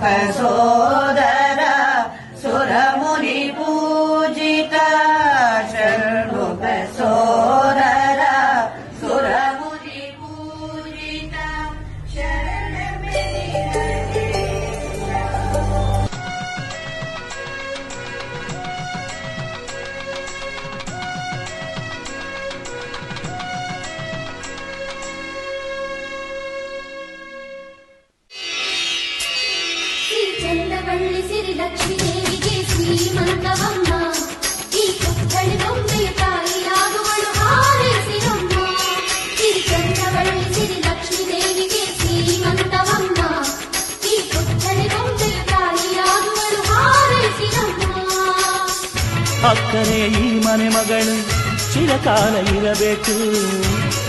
Pasó ಶ್ರೀಮಂತವಮ್ಮ. ಈ ಈ ಅಕ್ಕರೆ, ಈ ಮನೆ ಮಗಳು ಇರಬೇಕು.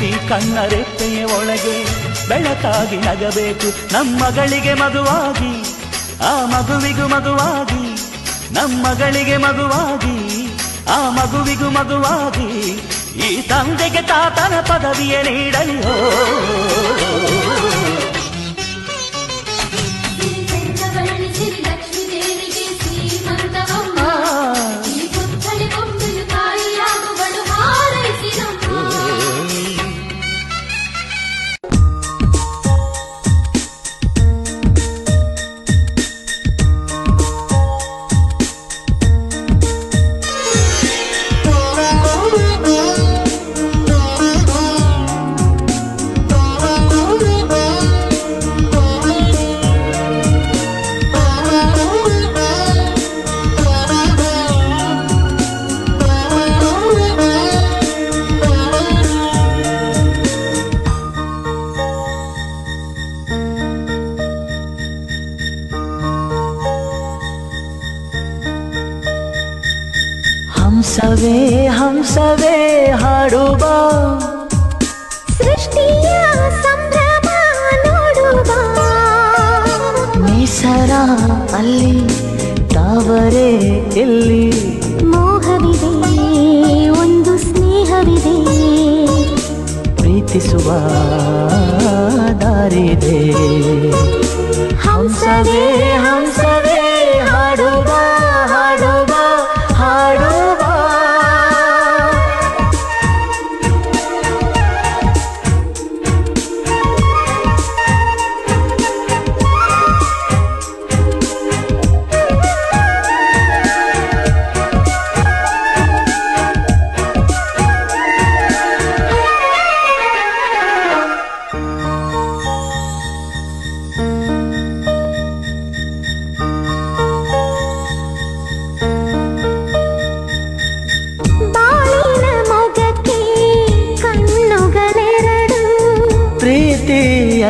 ಈ ಕಣ್ಣ ರೆಪ್ಪೆಯ ಒಳಗೆ ಬೆಳಕಾಗಿ ನಗಬೇಕು. ನಮ್ಮಗಳಿಗೆ ಮಗುವಾಗಿ ಆ ಮಗುವಿಗೂ ಮಗುವಾಗಿ ನಮ್ಮಗಳಿಗೆ ಮಗುವಾಗಿ ಆ ಮಗುವಿಗೂ ಮಗುವಾಗಿ ಈ ತಂದೆಗೆ ತಾತನ ಪದವಿಯ ನೀಡಲಿಯೋ ಹಂಸವೇ ಹಂಸವೇ ಹಾಡುವ. ಸೃಷ್ಟಿಯ ಸಂಭ್ರಮ ನೋಡುವ. ಮೀಸರ ಅಲ್ಲಿ ತಾವರೆ ಎಲ್ಲಿ? ಮೋಹವಿದೆ ಒಂದು ಸ್ನೇಹವಿದೆ. ಪ್ರೀತಿಸುವ ದಾರಿದೆ ಹಂಸವೇ ಹಂಸವೇ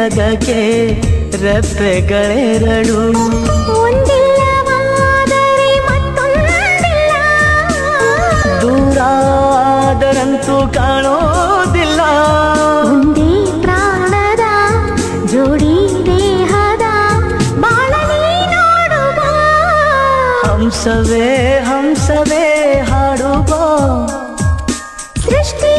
ಪದಕ್ಕೆ ರೆಪ್ಪೆಗಳೆರಳು ದೂರಾದರಂತೂ ಕಾಣೋದಿಲ್ಲ. ಹಂಸವೇ ಹಂಸವೇ ಹಾಡುವ. ಸೃಷ್ಟಿ